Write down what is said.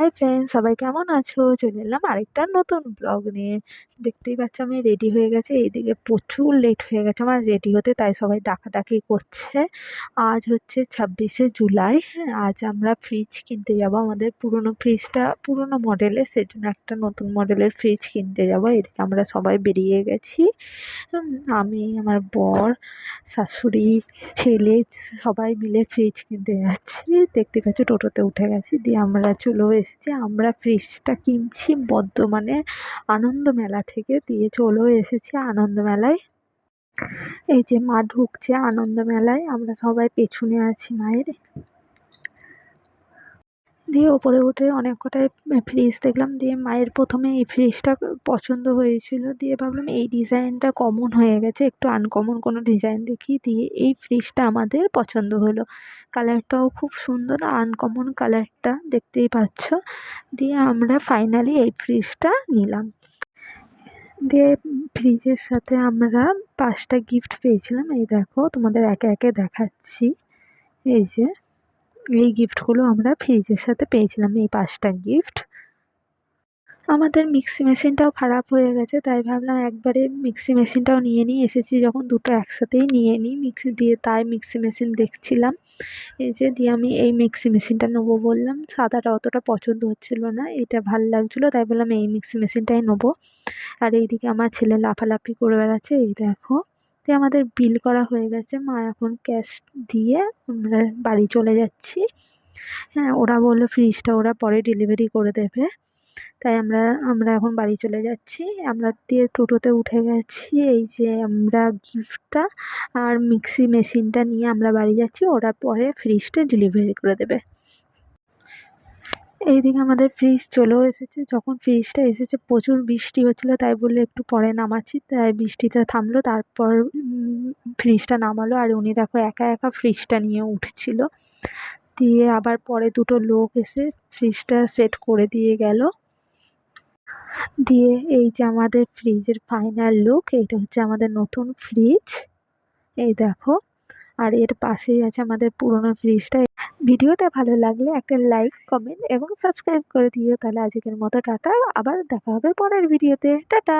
Hi friends সবাই কেমন আছো? চলে এলাম আরেকটা নতুন ব্লগ নিয়ে। দেখতেই পাচ্ছ আমি রেডি হয়ে গেছি। এইদিকে প্রচুর লেট হয়ে গেছে, আমার রেডি হতে তাই সবাই ডাকাডাকি করছে। আজ হচ্ছে ছাব্বিশে জুলাই হ্যাঁ আজ আমরা ফ্রিজ কিনতে যাব। আমাদের পুরনো ফ্রিজটা পুরনো মডেলের সেজন্য একটা নতুন মডেলের ফ্রিজ কিনতে যাব। এদিকে আমরা সবাই বেরিয়ে গেছি। আমি, আমার বর, শাশুড়ি, ছেলে সবাই মিলে ফ্রিজ কিনতে যাচ্ছি। দেখতে পাচ্ছ টোটোতে উঠে গেছি, দিয়ে আমরা চলেও এসেছি আমরা ফ্রিজটা কিনছি বর্ধমানে আনন্দ মেলা থেকে দিয়ে চলেও এসেছি আনন্দ মেলায় এই যে মা ঢুকছে আনন্দ মেলায় আমরা সবাই পেছনে আছি মায়ের। দিয়ে ওপরে উঠে অনেক কটাই ফ্রিজ দেখলাম দিয়ে মায়ের প্রথমে এই ফ্রিজটা পছন্দ হয়েছিল। দিয়ে ভাবলাম এই ডিজাইনটা কমন হয়ে গেছে, একটু আনকমন কোনো ডিজাইন দেখি। দিয়ে এই ফ্রিজটা আমাদের পছন্দ হলো। কালারটাও খুব সুন্দর আনকমন কালারটা দেখতেই পাচ্ছ। দিয়ে আমরা ফাইনালি এই ফ্রিজটা নিলাম। দিয়ে ফ্রিজের সাথে আমরা পাঁচটা গিফট পেয়েছিলাম। এই দেখো তোমাদের একে একে দেখাচ্ছি। এই যে এই গিফটগুলো আমরা ফ্রিজের সাথে পেয়েছিলাম, এই পাঁচটা গিফট আমাদের মিক্সি মেশিনটাও খারাপ হয়ে গেছে, তাই ভাবলাম একবারে মিক্সি মেশিনটাও নিয়ে নিই। এসেছি যখন দুটো একসাথেই নিয়ে নিই মিক্সি দিয়ে তাই মিক্সি মেশিন দেখছিলাম। এই যে দিয়ে আমি এই মিক্সি মেশিনটা নেব বললাম, সাদাটা অতটা পছন্দ হচ্ছিল না, এটা ভালো লাগছিল, তাই বললাম এই মিক্সি মেশিনটাই নেব। আর এইদিকে আমার ছেলে লাফালাফি করে বেড়াচ্ছে, এই দেখো। আমাদের বিল করা হয়ে গেছে। মা এখন ক্যাশ দিয়ে আমরা বাড়ি চলে যাচ্ছি। হ্যাঁ ওরা বলল ফ্রিজটা ওরা পরে ডেলিভারি করে দেবে। তাই আমরা আমরা এখন বাড়ি চলে যাচ্ছি। আমরা দিয়ে টোটোতে উঠে গেছি। এই যে আমরা গিফটটা আর মিক্সি মেশিনটা নিয়ে আমরা বাড়ি যাচ্ছি। ওরা পরে ফ্রিজটা ডেলিভারি করে দেবে। এইদিকে আমাদের ফ্রিজ চলেও এসেছে। যখন ফ্রিজটা এসেছে, প্রচুর বৃষ্টি হচ্ছিল, তাই বললে একটু পরে নামাচ্ছি। তাই বৃষ্টিটা থামলো, তারপর ফ্রিজটা নামালো। আর উনি দেখো একা একা ফ্রিজটা নিয়ে উঠছিল। দিয়ে আবার পরে দুটো লোক এসে ফ্রিজটা সেট করে দিয়ে গেল। দিয়ে এই যে আমাদের ফ্রিজের ফাইনাল লুক এইটা হচ্ছে আমাদের নতুন ফ্রিজ এই দেখো। আর এর পাশেই আছে আমাদের পুরনো ফ্রিজটা ভিডিওটা ভালো লাগলে একটা লাইক কমেন্ট এবং সাবস্ক্রাইব করে দিও। তাহলে আজকের মতো টাটা। আবার দেখা হবে পরের ভিডিওতে টাটা!